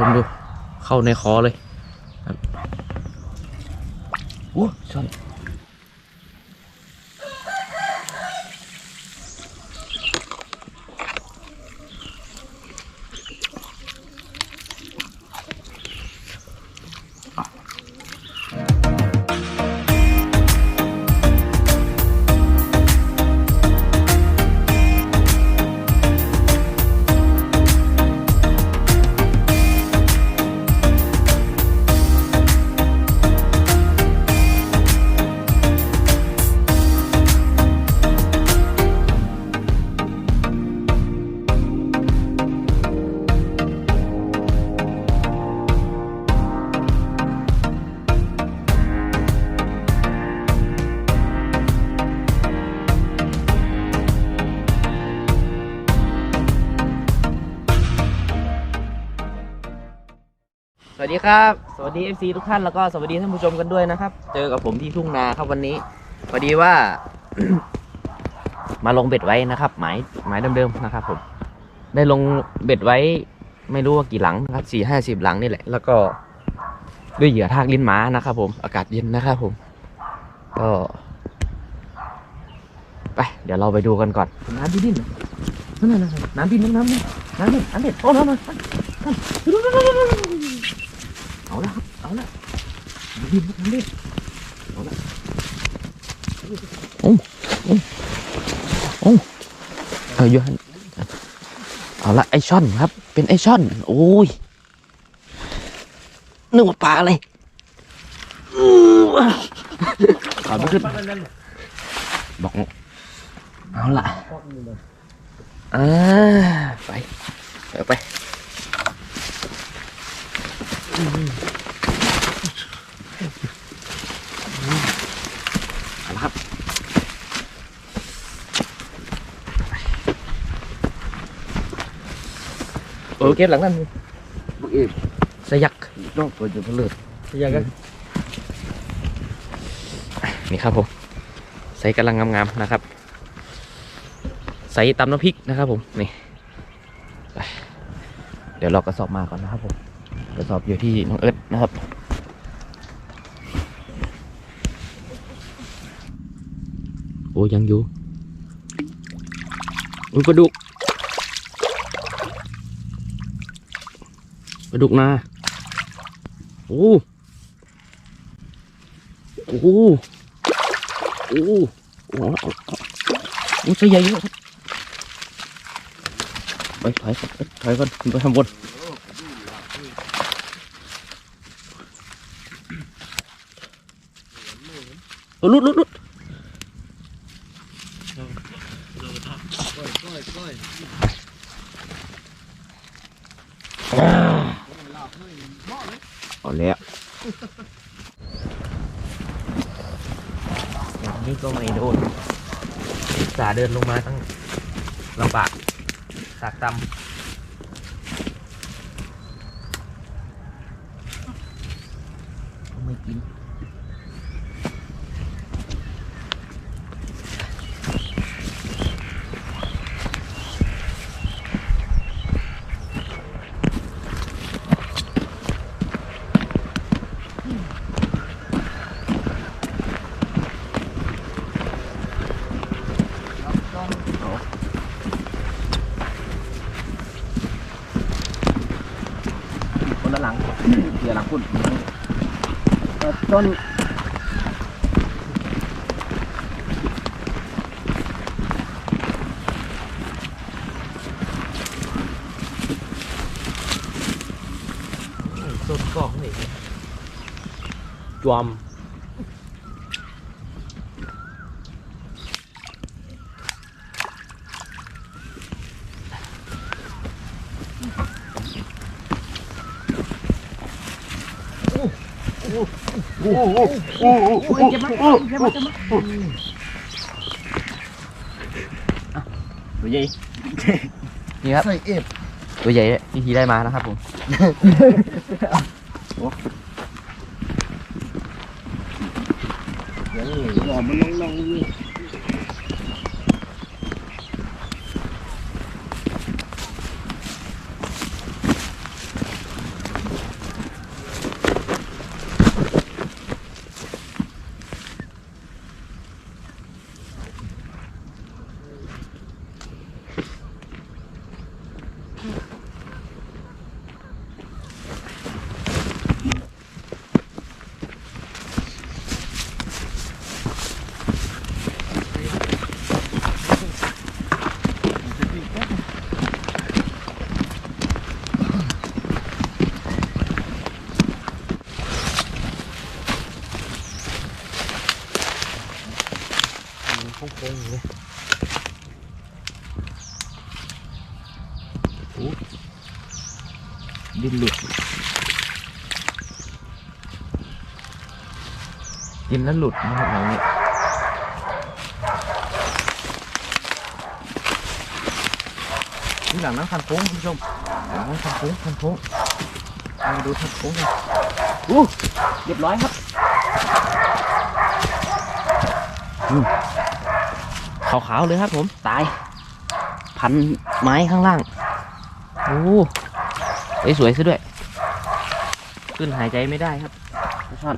ชมดู เข้าในคอเลยอู้ช่อน วัสดีครับ สวัสดี FC ทุกท่านแล้วก็สวัสดีท่านผู้ชมกันด้วยนะครับ เจอกับผมที่ทุ่งนาครับวันนี้พอดีว่า มาลงเบ็ดไว้นะครับ หมายหมายเดิมๆนะครับ ผม ได้ลงเบ็ดไว้ ไม่รู้ว่ากี่หลังนะครับสี่ห้าสิบหลังนี่แหละ แล้วก็ด้วยเหยื่อทากลิ้นม้านะครับ ผมอากาศเย็นนะครับผมก็ไปเดี๋ยวเราไปดูกันก่อนน้ำที่ดินนั่นน่ะน้ำดินน้ำน้ำดินน้ำดินน้ำดินโอ้น้ำมา เอาละครับ เอาละน้ำดินน้ำดินเอาละโอ้โอ้โอ้เอาอยู่หันเอาละไอช่อนครับ เป็นไอช่อน โอ้ยนึกว่าปลาอะไรอื้อขอไม่ขึ้นบอกเอาละอ่าไปเดี๋ยวไป ครับโอเคหลังนั้นพวกเอ็มสยักต้องเปิดจะเพลิดสยักกันนี่ครับผมใส่กำลังงามๆนะครับ ใส่ตำน้ำพริกนะครับผมนี่เดี๋ยวเรากระสอบมาก่อนนะครับผม กระสอบอยู่ที่น้องเอิร์ธนะครับ โอ้ยังอยู่อุ้ยปลาดุกปลาดุกนาโอ้โอ้โหโอ้โหโอ้โหโอ้ตัวใหญ่เยอะไปถอยถอยก่อนไปทำบนเอา ลุดลุดลุดเอาแล้วอย่างนี้ก็ไม่โดนสาเดินลงมาตั้งลำบากสากตำไม่กิน คนด้านหลังเหยื่อหลังคุณ ต้นสดกอกนี่จวม โอ้โหโอ้โหโอ้โห เจ็บมั้ยเจ็บมั้ยเจ็บมั้ย ตัวใหญ่นี่ครับใส่เอฟตัวใหญ่ที่ทีได้มานะครับผมอย่างนี้หอมมันลองๆองนี่ โดิ้นหลุด กินแล้วหลุดนะครับอย่างนี้นี่หลังนั้นคันโค้งคุณผู้ชมหลังนั้นคันโค้งคันโค้งมาดูคันโค้งกันอู้เรียบร้อยครับอืมขาวๆเลยครับผม ตาย พันไม้ข้างล่างโอ้เอ้ยสวยซะด้วย ขึ้นหายใจไม่ได้ครับปลาช่อน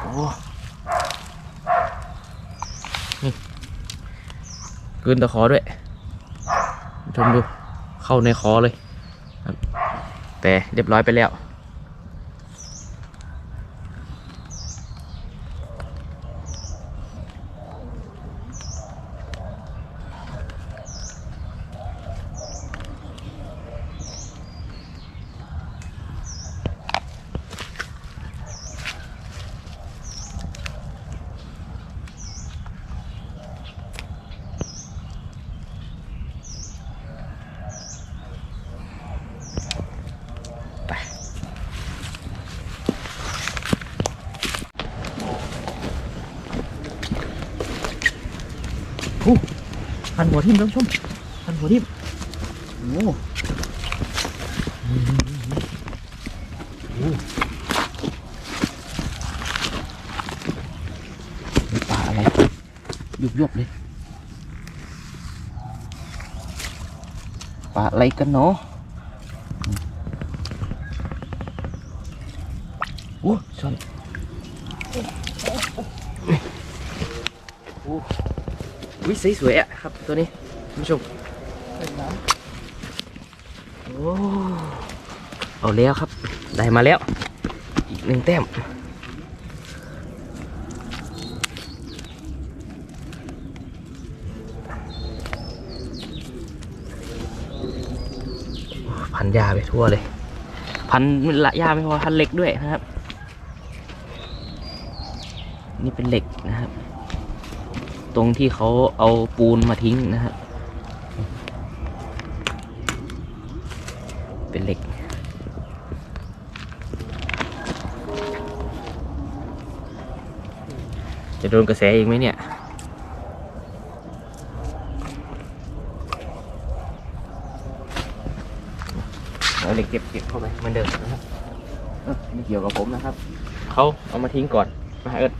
โอ้ นี่กืนตะขอด้วยชมดูเข้าในคอเลย แต่เรียบร้อยไปแล้ว พันหัวทิ่มท่านผู้ชมพันหัวทิ่มโอ้โหโอ้นี่ปลาอะไรยุบยบๆเลยปลาอะไรกันเนาะโอ้ช่อนโอ้วิ สีสวยอะครับ ตัวนี้คุณผู้ชมโอ้เอาแล้วครับ ได้มาแล้ว อีกหนึ่งแต้มพันยาไปทั่วเลย พันละยาไม่พอพันเหล็กด้วยนะครับ นี่เป็นเหล็กนะครับ ตรงที่เขาเอาปูนมาทิ้งนะครับเป็นเหล็ก จะโดนกระแสอีกไหมเนี่ยเอาเหล็กเก็บเก็บเข้าไปเหมือนเดิมนะครับเอ้อไม่เกี่ยวกับผมนะครับ เขาเอามาทิ้งก่อนมาเอิด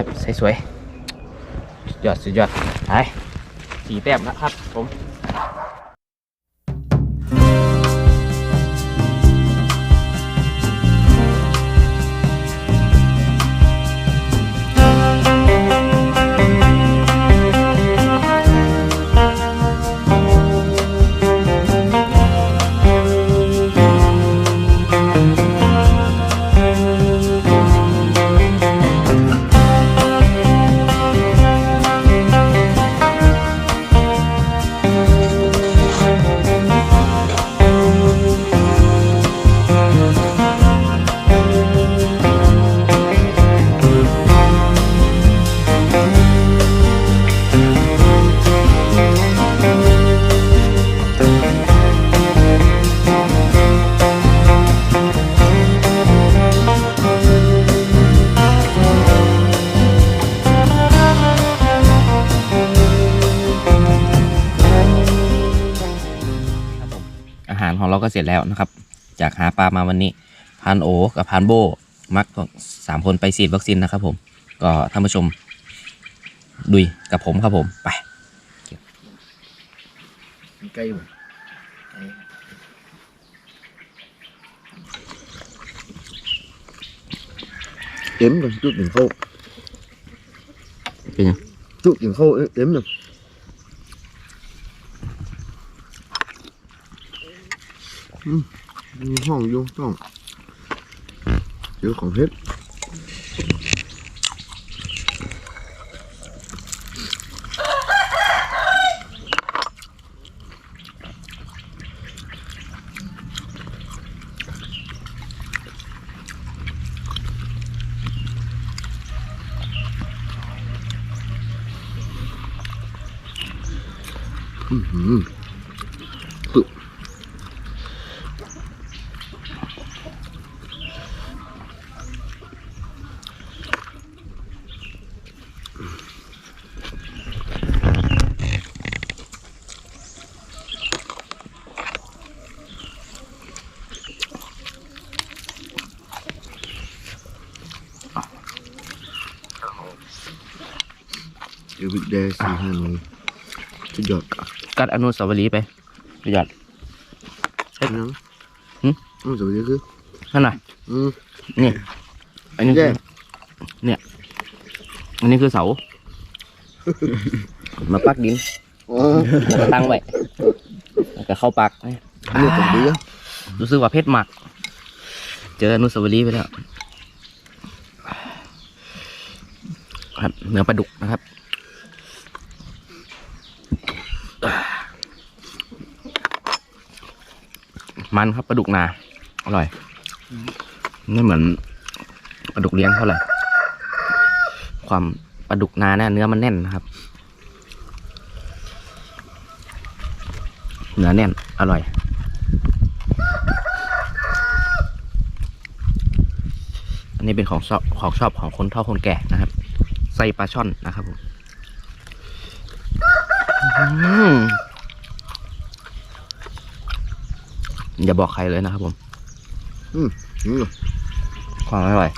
ครับ สวยๆสุดยอด สุดยอดไปสี่แต้มแล้วครับผม เราก็เสร็จแล้วนะครับ จากหาปลามาวันนี้พานโอกับพานโบมักสามคนไปฉีดวัคซีนนะครับผม ก็ท่านผู้ชมดุยกับผมครับผมไปไกลอยู่เต็ม rồi chút đừng khô Cái gì? chút đừng khô ế- ếm rồi Ừ, hoang vô không chưa มีห้องอยู่ต้องเยอของเพชรอื。ม ดวิดแดสี่ห้าหนึ่งสุดยอดกัดอนุสาวรีย์ไปประหยัดเอ็ดนังหึอืมสวัสดีคือนั่นน่ะอืมนี่อันนี้แย่คือเนี่ย อันนี้คือเสา มาปักดินอ๋อแล้วก็ตั้งไว้แล้วก็เข้าปักอันนี้ผมดีอะรู้สึกว่าเพชรหมัก เจออนุสาวรีย์ไปแล้วครับเนื้อปลาดุกนะครับ มันครับปลาดุกนา อร่อย ไม่เหมือนปลาดุกเลี้ยงเท่าไหร่ ความปลาดุกนาเนี่ยเนื้อมันแน่นนะครับ เนื้อแน่น อร่อยอันนี้เป็นของชอบของชอบของคนเฒ่าคนแก่นะครับใส่ปลาช่อนนะครับผม อื้อหืออย่าบอกใครเลยนะครับผมอืมเหรอความอร่อย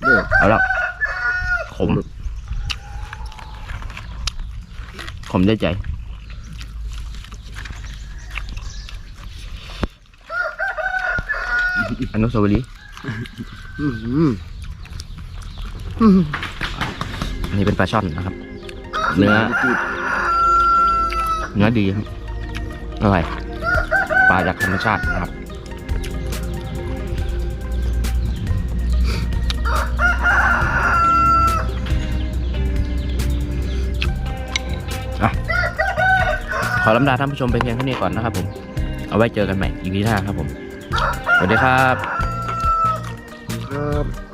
เด้อเอาแล้วขมขมได้ใจอนุสาวรีย์อืมอืมอืมอันนี้เป็นปลาช่อนนะครับ เนื้อ เนื้อดีครับอร่อยปลาจากธรรมชาตินะครับอขอลำลาท่านผู้ชมไปเพียงเท่านี้ก่อนนะครับผม เอาไว้เจอกันใหม่ EP หน้าครับผม สวัสดีครับครับ